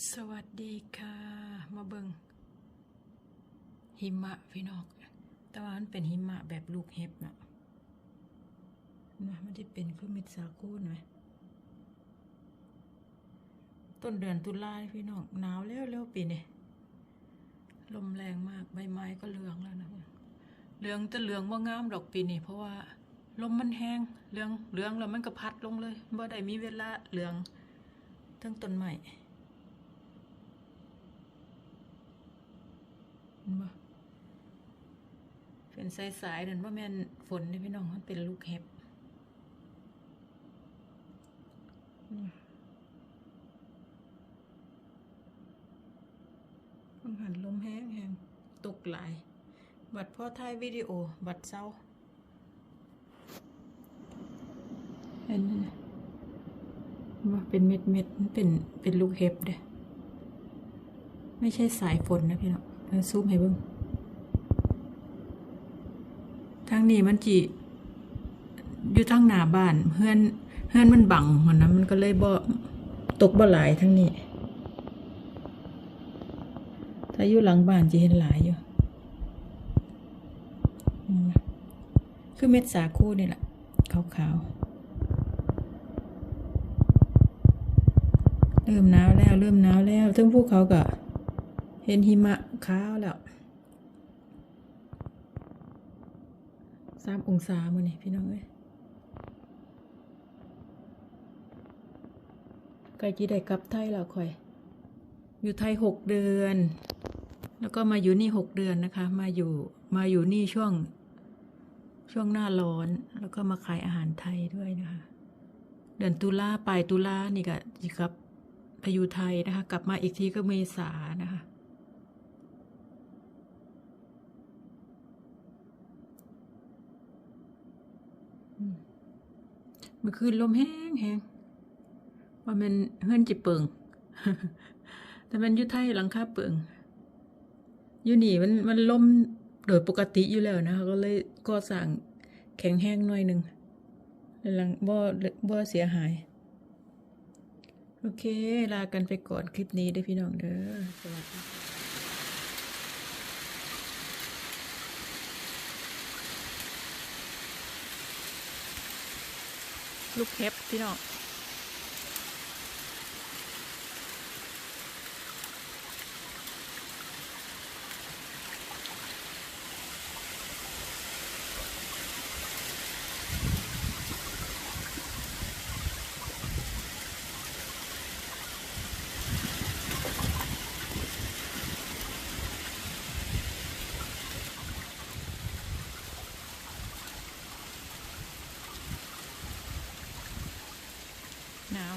สวัสดีค่ะ มาเบิงหิมะพี่น้องแต่ว่ามันเป็นหิมะแบบลูกเห็บนะนะมันจะเป็นคือม็ดสาคูน่อยต้นเดือนตุลาพี่น้องหนาวแล้วแล้วปีนี้ลมแรงมากใบไม้ก็เหลืองแล้วนะเหลืองแต่เหลืองว่างามดอกปีนี้เพราะว่าลมมันแห้งเหลืองเหลืองแล้วมันก็พัดลงเลยบ่ได้มีเวลาเหลืองทั้งต้นใหม่ เห็น บ่เป็นสายๆนั่นว่าแม่นฝนนี่พี่น้องมันเป็นลูกเห็บมันหันลมแห้งแห้งตกหลาย บัดพ่อถ่ายวิดีโอ บัดเศร้า เห็นไหมว่าเป็นเม็ดเม็ดมันเป็นเป็นลูกเห็บเด้ไม่ใช่สายฝนนะพี่น้อง ซูมให้เบิ่งทางนี้มันจีอยู่ทางหน้าบ้านเฮือนเฮือนมันบังมันนะมันก็เลยบ่ตกบ่หลายทางนี้ ถ้าอยู่หลังบ้านจะเห็นหลายอยู่คือเม็ดสาคูนี่แหละขาวๆเริ่มหนาวแล้วเริ่มหนาวแล้วทั้งพวกเขาก็ เห็นหิมะขาวแล้วสามองศามือนี่พี่น้องเอ้ยใกลจีได้กลับไทยแล้วค่อย อยู่ไทยหกเดือน แล้วก็มาอยู่นี่หกเดือนนะคะ มาอยู่มาอยู่นี่ช่วงช่วงหน้าร้อน แล้วก็มาขายอาหารไทยด้วยนะคะ เดือนตุลาปลายตุลานี่ก็จีกลับไปอยู่ไทยนะคะ กลับมาอีกทีก็เมษานะคะ เมื่อคืนลมแห้งแห้งว่ามันเฮือนจิเปิง แต่มันยู่ไทยหลังคาเปิงอยู่นี่มันมันลมโดยปกติอยู่แล้วนะคะก็เลยก็สั่งแข็งแห้งหน่อยหนึ่งหลังบ่บ่เสียหาย โอเค ลากันไปก่อนคลิปนี้ด้อพี่น้องเด้อสวัสดี ลูกเห็บพี่น้อง หนา